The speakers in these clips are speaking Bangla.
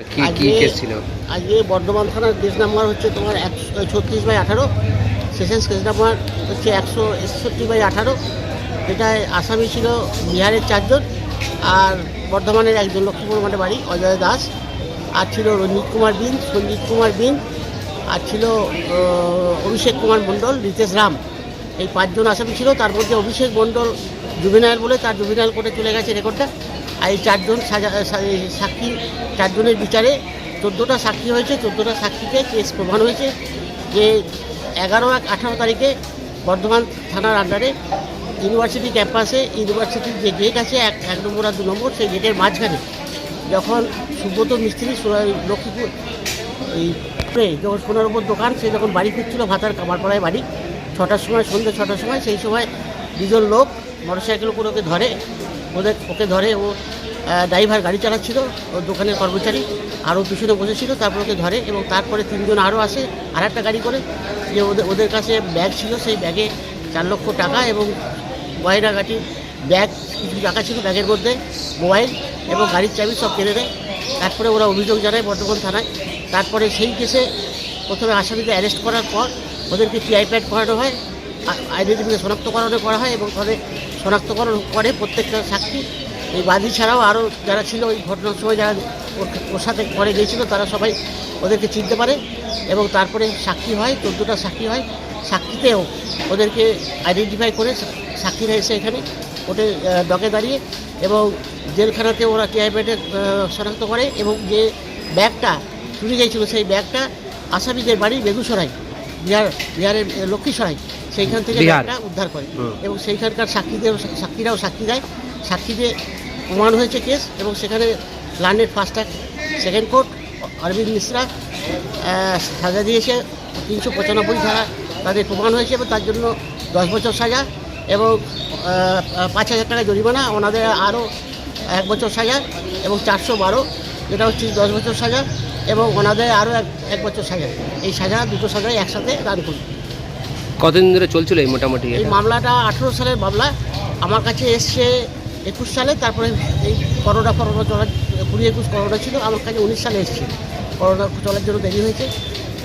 কি কি আজকে- কেস ছিল? আজকে বর্ধমান থানার কেস নাম্বার হচ্ছে তোমার একশো ছত্রিশ বাই আঠারো। সেশনস কেস নাম্বার হচ্ছে একশো একষট্টি বাই আঠারো। এটায় আসামি ছিল বিহারের চারজন আর বর্ধমানের একজন লক্ষ্মীপুর মাঠে বাড়ি অজয় দাস। আর ছিল রঞ্জিত কুমার বিন সঞ্জিত কুমার বিন। আর ছিল অভিষেক কুমার মণ্ডল রিতেশ রাম। এই পাঁচজন আসামি ছিল। তার মধ্যে অভিষেক মণ্ডল জুবিনাইল বলে তার জুবিনাইল কোর্টে চলে গেছে রেকর্ডটা আর এই চারজন সাক্ষী, চারজনের বিচারে চোদ্দোটা সাক্ষী হয়েছে, চোদ্দোটা সাক্ষীতে কেস প্রমাণ হয়েছে যে এগারো এক আঠারো তারিখে বর্ধমান থানার আন্ডারে ইউনিভার্সিটি ক্যাম্পাসে ইউনিভার্সিটির যে গেট আছে, এক এক নম্বর আর দু নম্বর, সেই গেটের মাঝখানে যখন সুব্রত মিস্ত্রি লক্ষ্মীপুর এই যখন সোনার উপর দোকান, সে যখন বাড়ি ফিরছিল ভাতার কামারপাড়ায় বাড়ি, ছটার সময়, সন্ধ্যে ছটার সময়, সেই সময় দুজন লোক মোটরসাইকেল করে ওকে ধরে ওদের ওকে ধরে ও ড্রাইভার গাড়ি চালাচ্ছিল, ও দোকানের কর্মচারী আরও পিছনে বসেছিল, তারপর ওকে ধরে এবং তারপরে তিনজন আরও আসে আর একটা গাড়ি করে। যে ওদের ওদের কাছে ব্যাগ ছিল, সেই ব্যাগে চার লক্ষ টাকা এবং গয়না গাটি ব্যাগ কিছু টাকা ছিল ব্যাগের মধ্যে, মোবাইল এবং গাড়ির চাবি সব কেড়ে দেয় তারপরে ওরা অভিযোগ জানায় বর্ধমান থানায়। তারপরে সেই কেসে প্রথমে আসামিকে অ্যারেস্ট করার পর ওদেরকে টিআই প্যাড করানো হয়। আইডেন্টিফিকে শনাক্তকরণ করা হয় এবং তাদের শনাক্তকরণ করে প্রত্যেকটা সাক্ষী। এই বাদী ছাড়াও আরও যারা ছিল ওই ঘটনার সময় যারা ওর- সাথে পরে গিয়েছিল, তারা সবাই ওদেরকে চিনতে পারে এবং তারপরে সাক্ষী হয়, চোদ্দোটা সাক্ষী হয়। সাক্ষীতেও ওদেরকে আইডেন্টিফাই করে সাক্ষীরা এসে এখানে। ওটে ডকে দাঁড়িয়ে এবং জেলখানাতে ওরা টিআই প্যাডে শনাক্ত করে এবং যে ব্যাগটা চুরি গিয়েছিল, সেই ব্যাগটা আসামিদের বাড়ি বেগুসরাই, বিহার বিহারের লক্ষ্মীসরাই। সেইখান থেকে। উদ্ধার করে। এবং সেইখানকার সাক্ষীদের সাক্ষীরাও সাক্ষী দেয় সাক্ষীতে প্রমাণ হয়েছে কেস এবং সেখানে লার্নের first second court Arabinda Mishra সাজা দিয়েছে। তিনশো পঁচানব্বই ধারা তাদের প্রমাণ হয়েছে এবং তার জন্য দশ বছর সাজা এবং পাঁচ হাজার টাকা জরিমানা ওনাদের আরও এক বছর সাজা এবং চারশো বারো যেটা হচ্ছে দশ বছর সাজা এবং ওনাদের আরও এক এক বছর সাজা। এই সাজা দুটো সাজাই একসাথে দান করি কতদিন ধরে চলছিল এই মোটামুটি এই মামলাটা আঠেরো সালের মামলা। আমার কাছে এসছে একুশ সালে তারপরে এই করোনা করোনা চলার কুড়ি একুশ করোনা ছিল আমার কাছে উনিশ সালে এসছে। করোনা চলার জন্য দেরি হয়েছে।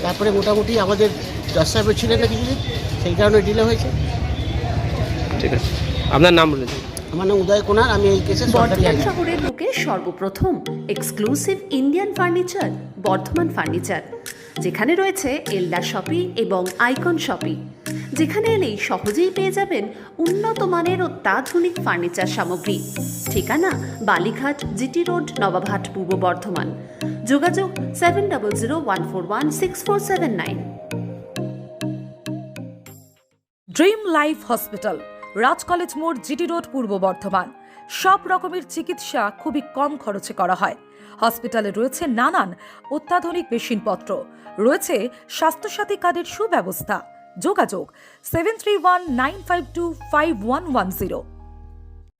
তারপরে মোটামুটি আমাদের জজ সাহেবের ছিলেন না কিছুদিন সেই কারণে ডিলে হয়েছে। ঠিক আছে। আপনার নাম বলে দিন। আমার নাম উদয় কুমার আমি এই কেসে বর্ধমান শহরের বুকে সর্বপ্রথম exclusive Indian furniture Bardhaman furniture যেখানে রয়েছে এল্লা শপি এবং আইকন শপি যেখানে এলেই সহজেই পেয়ে যাবেন উন্নত মানের অত্যাধুনিক ফার্নিচার সামগ্রী। ঠিকানা বালিঘাট জিটি রোড, নবাবহাট, পূর্ব বর্ধমান। যোগাযোগ seven double zero one four one six four seven nine dream life hospital Raj college মোড় জিটি রোড পূর্ব বর্ধমান। সব রকমের চিকিৎসা খুবই কম খরচে করা হয়। হসপিটালে রয়েছে নানান অত্যাধুনিক মেশিনপত্র। রয়েছে স্বাস্থ্যসাথী কার্ডের সুব্যবস্থা। যোগাযোগ seven three one nine five two five one one zero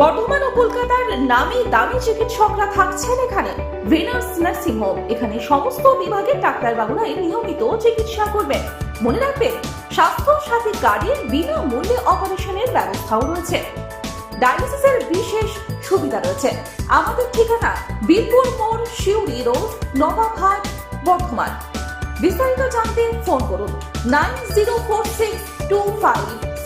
Bardhaman ও কলকাতার নামি দামি চিকিৎসকরা থাকছেন এখানে। ভেনাস নার্সিং হোম, এখানে সমস্ত বিভাগের ডাক্তার ডাক্তারবাবুরাই নিয়মিত চিকিৎসা করবেন। মনে রাখবেন স্বাস্থ্য সাথী কার্ডের বিনামূল্যে অপারেশনের ব্যবস্থাও রয়েছে। ডায়ালিসিসের বিশেষ সুবিধা রয়েছে। আমাদের ঠিকানা বীরপুর মোড় শিউরি রোড, নবাবহাট, বর্ধমান। বিস্তারিত জানতে ফোন করুন, nine zero four six two five